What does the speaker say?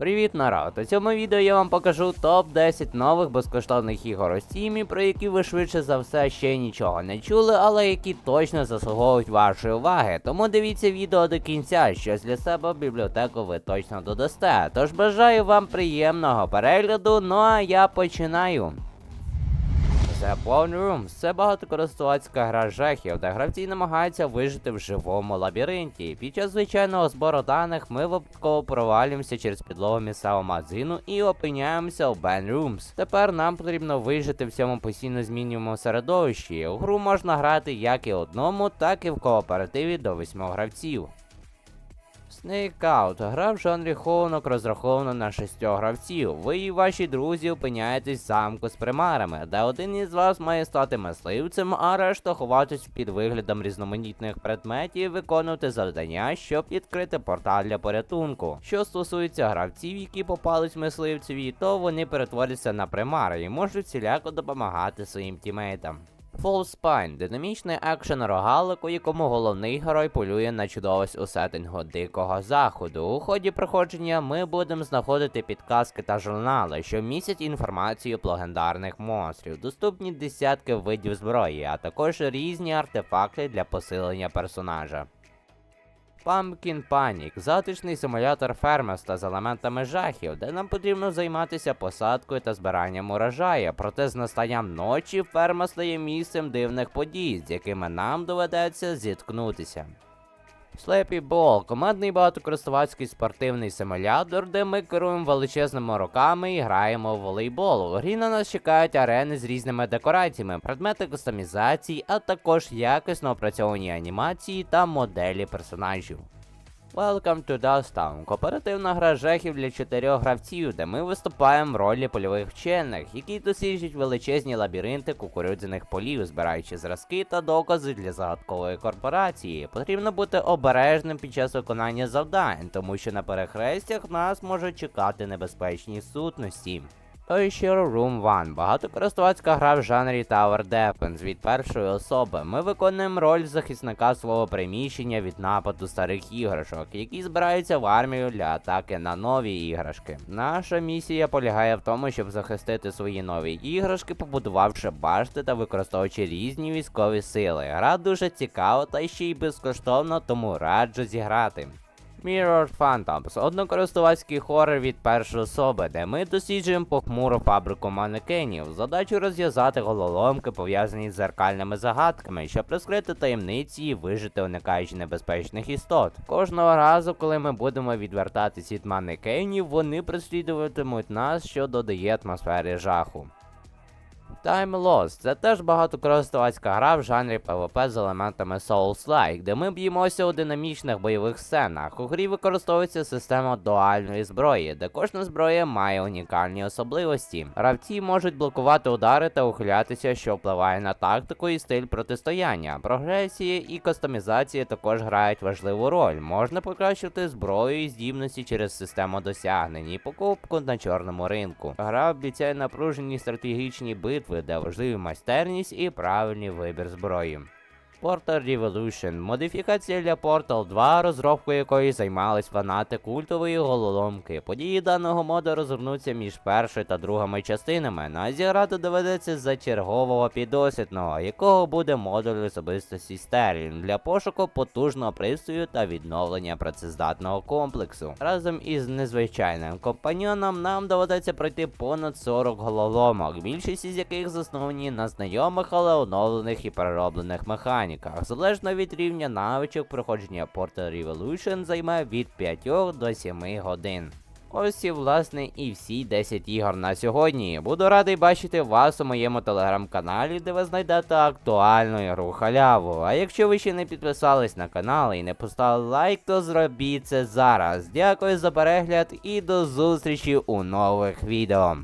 Привіт, народ! У цьому відео я вам покажу топ-10 нових безкоштовних ігор у Steam, про які ви швидше за все ще нічого не чули, але які точно заслуговують вашої уваги. Тому дивіться відео до кінця, щось для себе в бібліотеку ви точно додасте. Тож бажаю вам приємного перегляду, ну а я починаю. The Bone Rooms – це багатокористувацька гра жахів, де гравці намагаються вижити в живому лабіринті. Під час звичайного збору даних ми випадково провалюємося через підлогу місцевого магазину і опиняємося в Bane Rooms. Тепер нам потрібно вижити в цьому постійно змінюваному середовищі. У гру можна грати як і одному, так і в кооперативі до 8 гравців. Snake Out. Гра в жанрі хованок розрахована на шістьох гравців. Ви і ваші друзі опиняєтесь в замку з примарами, де один із вас має стати мисливцем, а решта ховатись під виглядом різноманітних предметів і виконувати завдання, щоб відкрити портал для порятунку. Що стосується гравців, які попались мисливцеві, то вони перетворяться на примари і можуть всіляко допомагати своїм тімейтам. Full Spine – динамічний екшен рогалик, у якому головний герой полює на чудовиськ у сеттингу дикого заходу. У ході проходження ми будемо знаходити підказки та журнали, що містять інформацію про легендарних монстрів, доступні десятки видів зброї, а також різні артефакти для посилення персонажа. Pumpkin Panic – затишний симулятор фермерства з елементами жахів, де нам потрібно займатися посадкою та збиранням урожаю. Проте з настанням ночі ферма стає місцем дивних подій, з якими нам доведеться зіткнутися. Ball – командний багатокористувацький спортивний симулятор, де ми керуємо величезними руками і граємо в волейбол. У грі на нас чекають арени з різними декораціями, предмети кастомізації, а також якісно опрацьовані анімації та моделі персонажів. Welcome to Dusttown – кооперативна гра жахів для чотирьох гравців, де ми виступаємо в ролі польових вчених, які досліджують величезні лабіринти кукурудзяних полів, збираючи зразки та докази для загадкової корпорації. Потрібно бути обережним під час виконання завдань, тому що на перехрестях нас можуть чекати небезпечні сутності. Toy Room 1 – багатокористувацька гра в жанрі Tower Defense від першої особи. Ми виконуємо роль захисника свого приміщення від нападу старих іграшок, які збираються в армію для атаки на нові іграшки. Наша місія полягає в тому, щоб захистити свої нові іграшки, побудувавши башти та використовуючи різні військові сили. Гра дуже цікава та ще й безкоштовна, тому раджу зіграти. Mirror Phantoms – однокористувацький хорор від першої особи, де ми досліджуємо похмуру фабрику манекенів, з задачею розв'язати головоломки, пов'язані з зеркальними загадками, щоб розкрити таємниці і вижити, уникаючи небезпечних істот. Кожного разу, коли ми будемо відвертатись від манекенів, вони преслідуватимуть нас, що додає атмосфери жаху. Time Lost – це теж багатокористувацька гра в жанрі PvP з елементами Souls-like, де ми б'ємося у динамічних бойових сценах. У грі використовується система дуальної зброї, де кожна зброя має унікальні особливості. Гравці можуть блокувати удари та ухилятися, що впливає на тактику і стиль протистояння. Прогресія і кастомізація також грають важливу роль. Можна покращити зброю і здібності через систему досягнень і покупку на чорному ринку. Гра обіцяє напружені стратегічні битви, де важливі майстерність і правильний вибір зброї. Portal Revolution модифікація для Portal 2, розробкою якої займались фанати культової головоломки. Події даного моду розгорнуться між першою та другими частинами. На зіграти доведеться за чергового піддослідного, якого буде модуль особистості Стерлінг для пошуку потужного пристрою та відновлення працездатного комплексу. Разом із незвичайним компаньоном нам доведеться пройти понад 40 головоломок, більшість із яких засновані на знайомих, але оновлених і перероблених механіках. Залежно від рівня навичок, проходження Portal Revolution займе від 5 до 7 годин. Ось і власне і всі 10 ігор на сьогодні. Буду радий бачити вас у моєму телеграм-каналі, де ви знайдете актуальну ігру халяву. А якщо ви ще не підписались на канал і не поставили лайк, то зробіть це зараз. Дякую за перегляд і до зустрічі у нових відео.